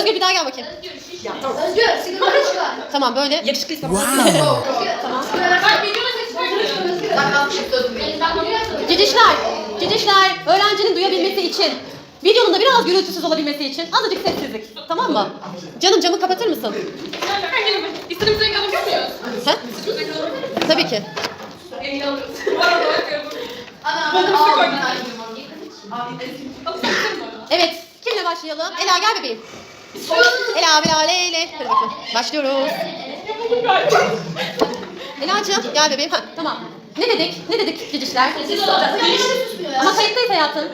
Özgür bir daha gel bakayım. Özgür, sigara çıkar. Tamam böyle. Tamam. Bak Bak. Ben bunu. Cicişler, cicişler öğrencinin duyabilmesi için, videonun da biraz gürültüsüz olabilmesi için azıcık sessizlik. Tamam mı? Canım camı kapatır mısın? İstediğimiz renk alabiliyor muyuz? Sen? Tabii ki. Elini bakıyorum. Ana, ana, şey ana. Evet, kimle başlayalım? Ela gel bebeğim. Ela, Ela, Leyle. Hadi bakalım. Başlıyoruz. Ela'cığım gel bebeğim. Ha, tamam. Ne dedik? Ne dedik cicişler? Ama kayıttayız hayatım.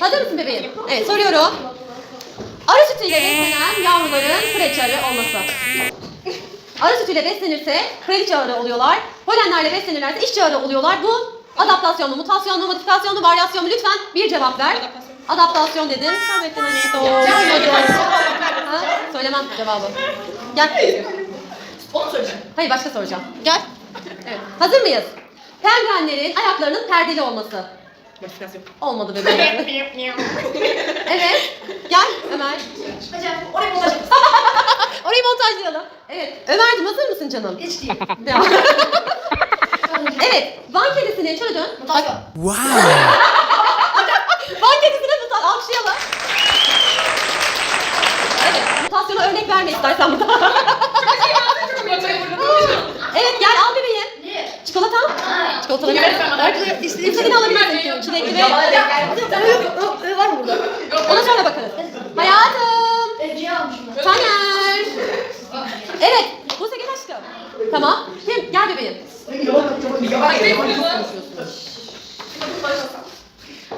Hazır mısın bebeğim? Evet soruyorum. Arı sütüyle beslenen yavruların kraliçe olması. Arı sütüyle beslenirse kraliçe arı oluyorlar. Polenlerle beslenirlerse işçi arı oluyorlar. Bu adaptasyon mu, mutasyon mu, modifikasyon mu, varyasyon mu? Lütfen bir cevap ver. Adaptasyon dedin. Sen bekle hani Ha? Söylemem cevabı. Gel. Onu söyleyeceğim. Hayır başka soracağım. Gel. Evet. Hazır mıyız? Penguenlerin ayaklarının perdeli olması. Modifikasyon. Olmadı bebeğim. evet. Gel Ömer. Hocam, oraya bulacağım. Orayı montajlayalım. Evet. Ömer'cim hazır mısın canım? Hiç değil. Evet. Van kedisinin şöyle dön. Mutasyon. Mutat. Alkışlayalım. Evet. Mutasyona örnek verme istersen burada. evet gel al bebeğim. Çikolata. Ha. Çikolataları bana- İstediğini alabilirsin. Çilekli ve... Var mı burada? Ona sonra bakarız. Hayatım. Evciye almışım ben. Taner. Evet. Buse gel aşkım. Tamam. Kim? Gel bebeğim.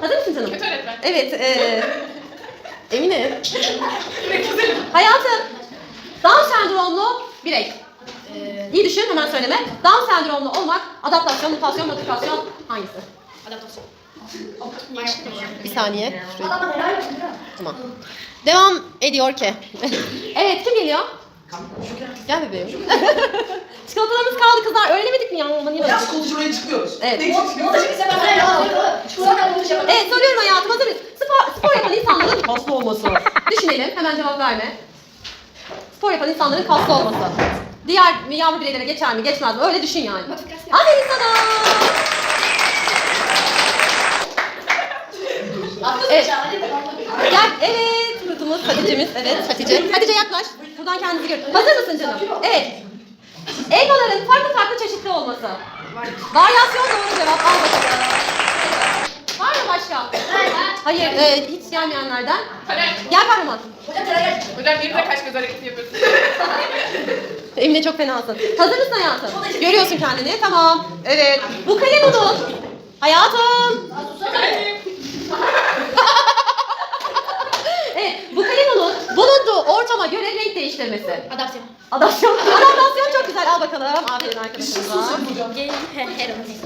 Hazır mısın canım? Kötü öğretmen. Evet. Ee, Emine. Hayatım. Down sendromlu birey. Ee, İyi düşün hemen söyleme. Down sendromlu olmak adaptasyon, mutasyon, modifikasyon hangisi? adaptasyon. Bir saniye. Ya. Tamam. Devam ediyor ki. evet kim geliyor? Gel bebeğim. Çikolatalarımız kaldı kızlar. Öğrenemedik mi ya? Aman iyi Ya oldu. kul şuraya çıkıyoruz. Evet. Ya. Çikolata bulacağım. Evet soruyorum hayatım hazır mıyız? Spor, spor yapan insanların kaslı olması. Düşünelim hemen cevap verme. Spor yapan insanların kaslı olması. Diğer yavru bireylere geçer mi geçmez mi? Öyle düşün yani. Aferin sana. Evet. Gel evet kutumuz Hatice'miz evet Hatice. Hatice yaklaş. Buradan kendinizi gör. Hazır mısın canım? Evet. Elmaların farklı farklı çeşitli olması. Varyasyon doğru cevap. Al bakalım. Var mı başka? Hayır, e, hiç gelmeyenlerden. Gel kahraman. Hocam yeni de kaç göz hareketi yapıyorsun. Emine çok fenasın. Hazır mısın hayatım? Görüyorsun kendini. Tamam. Evet. Bu kalem unut. Hayatım. Evet. Bu kalem unut. Ortama göre renk değiştirmesi. Adaptasyon. Adaptasyon. Adaptasyon çok güzel. Al bakalım. Aferin arkadaşımıza.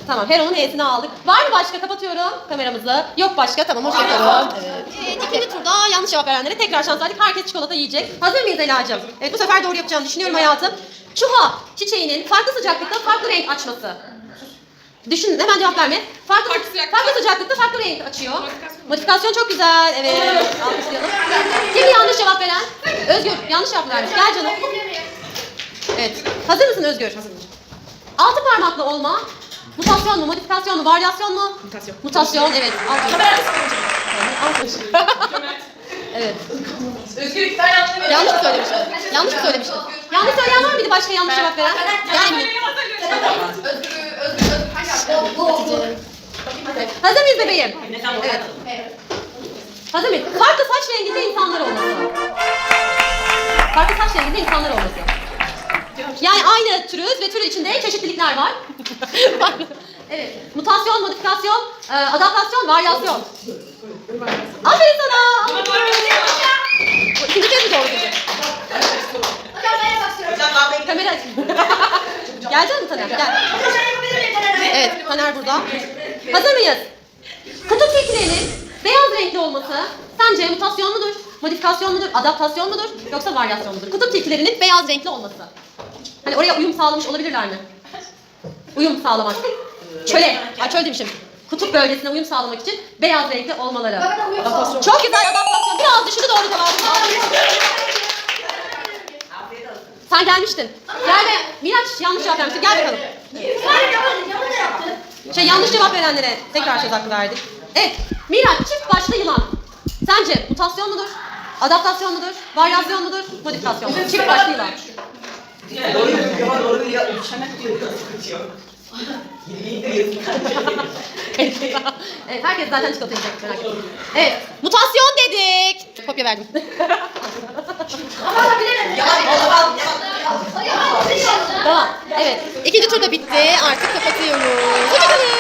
Tamam. Heron'un E'sini aldık. Var mı başka? Kapatıyorum kameramızı. Yok başka. Tamam. Hoşçakalın. Evet. evet. İkinci turda yanlış cevap verenlere tekrar şans verdik. Herkes çikolata yiyecek. Hazır mıyız Ela'cığım? Evet bu sefer doğru yapacağını düşünüyorum hayatım. Çuha çiçeğinin farklı sıcaklıkta farklı renk açması. Düşün hemen cevap verme. Farklı, Farklı sıcaklıkta. farklı sıcaklıkta farklı renk açıyor. Modifikasyon. Modifikasyon çok güzel. Evet. Alkışlayalım. Kim yanlış cevap veren? Özgür yanlış cevap vermiş. Gel canım. Evet. Hazır mısın Özgür? Hazırım. Altı parmaklı olma. Mutasyon mu, modifikasyon mu, varyasyon mu? Mutasyon. Mutasyon, evet. Alkış. Alkış. evet. Özgür tane anlamıyor. Yanlış mı söylemiştim? Yanlış mı söylemiştim? Yanlış söyleyen var mıydı başka yanlış cevap veren? Özgür, Özgür, Özgür. Hangi Bu, bu, bu. Evet. Hazır mıyız bebeğim? Evet. Hazır mıyız? Farklı saç renginde insanlar olması. Farklı saç renginde insanlar olması. Yani aynı türüz ve türü içinde çeşitlilikler var. evet. Mutasyon, modifikasyon, e, adaptasyon, varyasyon. Aferin sana. İkinci kez mi doğru dedi? Hocam ben istiyorum. Hocam ben. Kamera aç. Gelecek misin Taner? Gel. Hocam miyim? Taner Bey? Evet, Taner burada. Hazır mıyız? Kutu filtrenin beyaz renkli olması sence mutasyon mudur, modifikasyon mudur, adaptasyon mudur yoksa varyasyon mudur? Kutup tilkilerinin beyaz renkli olması. Hani oraya uyum sağlamış olabilirler mi? Uyum sağlamak. Çöle, ay çöl demişim. Kutup bölgesine uyum sağlamak için beyaz renkli olmaları. Adaptasyon. Çok güzel adaptasyon. Biraz düşündü doğru cevabı. Sen gelmiştin. Gel be. Miraç yanlış cevap vermiştin. Gel bakalım. Şey yanlış cevap verenlere tekrar söz hakkı verdik. Evet. Miraç çift başlı yılan. Sence mutasyon mudur? Adaptasyon mudur? Varyasyon mudur? Modifikasyon mudur? Çift başlı yılan. Doğru doğru diyor. Evet herkes zaten çikolata yiyecek merak etmeyin. Evet. Mutasyon dedik. Kopya verdim. Yalan yalan yalan. Tamam. Evet. İkinci tur da bitti. Artık kapatıyoruz. Hoşçakalın.